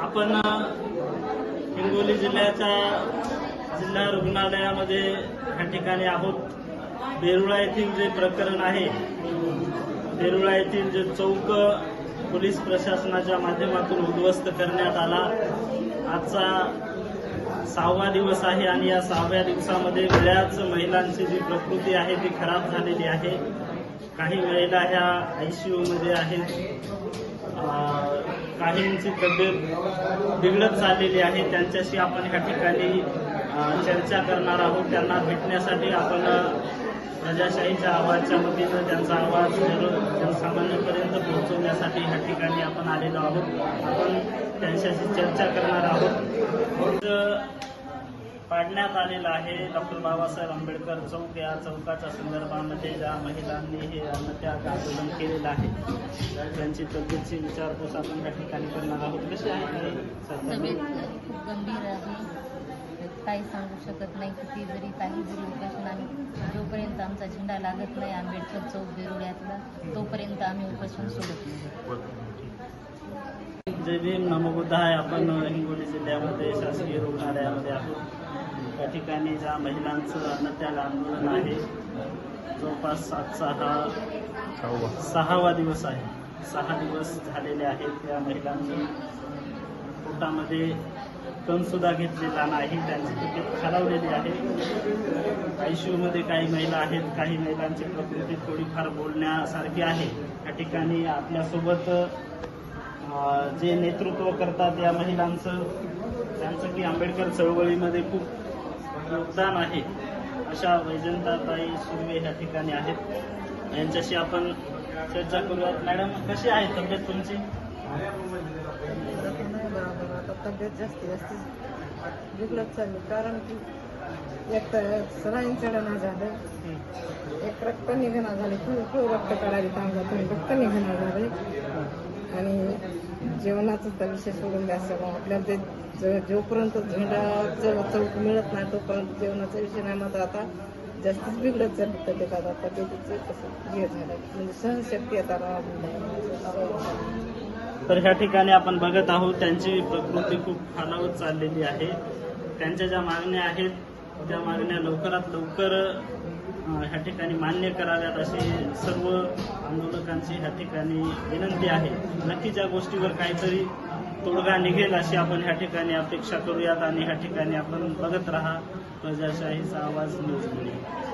आपण हिंगोली जिल्ह्याच्या जिल्हा रुग्णालयामध्ये या ठिकाणी आहोत. बेरुळा येथील जे प्रकरण आहे बेरुळा येथील जे चौक पोलीस प्रशासनाच्या माध्यमातून उद्ध्वस्त करण्यात आला. आजचा सहावा दिवस आहे आणि या सहाव्या दिवसामध्ये बऱ्याच महिलांची जी प्रकृती आहे ती खराब झालेली आहे. काही महिला ह्या आयसीयू मध्ये आहेत. काहींची तब्येत बिघडत चाललेली आहे. त्यांच्याशी आपण ह्या ठिकाणी चर्चा करणार आहोत. त्यांना भेटण्यासाठी आपण प्रजाशाहीच्या आवाजच्या वतीनं त्यांचा आवाज जनसामान्यांपर्यंत पोहोचवण्यासाठी ह्या ठिकाणी आपण आलेलो आहोत. आपण त्यांच्याशी चर्चा करणार आहोत. पाडण्यात आलेला आहे. डॉक्टर बाबासाहेब आंबेडकर चौक या चौकाच्या संदर्भामध्ये ज्या महिलांनी हे अन्नत्याग आंदोलन केलेलं आहे त्यांची तब्येतची विचारपूस आपण या ठिकाणी करणार आहोत. कशी आहे? खूप गंभीर आहे. काही सांगू शकत नाही किती जरी काही जरी उपोषण आम्ही जोपर्यंत आमचा झेंडा लागत नाही आंबेडकर चौक बेरोड्यातला तोपर्यंत आम्ही उपोषण सोडत नाही. जय भीम बुद्धाय. आपण हिंगोली जिल्ह्यामध्ये शासकीय रुग्णालयामध्ये आहोत. त्या ठिकाणी ज्या महिलांचं अन्नत्याग आंदोलन आहे जवळपास आजचा हा सहावा. दिवस आहे. सहा दिवस झालेले आहेत त्या महिलांनी. पोटामध्ये कण सुद्धा घेतलेला नाही त्यांची तब्येत खालावलेली आहे. आयसीयू मध्ये काही महिला आहेत काही महिलांची प्रकृती थोडीफार बोलण्यासारखी आहे. या ठिकाणी आपल्यासोबत जे नेतृत्व करतात या महिलांचं त्यांचं की आंबेडकर चळवळीमध्ये खूप योगदान आहे अशा वैजंताताई सुर्वे या ठिकाणी आहेत. यांच्याशी आपण चर्चा करूयात मॅडम कशी आहे तब्येत तुमची? नाही आता तब्येत जास्ती जास्ती बिघडत चालली. कारण की एक तर सलाईन चढणं झालं. एक रक्त निघणं झाले. खूप रक्त काढायला काम रक्त निघणं झाले. जेवणाचं तर विषय सोडून द्यायचं मग आपल्याला ते ज- जोपर्यंत झेंडाचं चौक मिळत नाही तोपर्यंत जेवणाचा विषय नाही. मात्र आता जास्तीच बिघडत चालली तब्येत आता. तब्येतीचं कसं हे झालं म्हणजे सहनशक्ती आता राहून तर ह्या ठिकाणी आपण बघत आहोत त्यांची प्रकृती खूप खालावत चाललेली आहे. त्यांच्या ज्या मागण्या आहेत त्या मागण्या लवकरात लवकर ह्या ठिकाणी मान्य कराव्यात अशी सर्व आंदोलकांची ह्या ठिकाणी विनंती आहे. नक्कीच या गोष्टीवर काहीतरी तोडगा निघेल अशी आपण ह्या ठिकाणी अपेक्षा करूयात आणि ह्या ठिकाणी आपण बघत राहा. प्रजाशाहीचा आवाज न्यूज मिळेल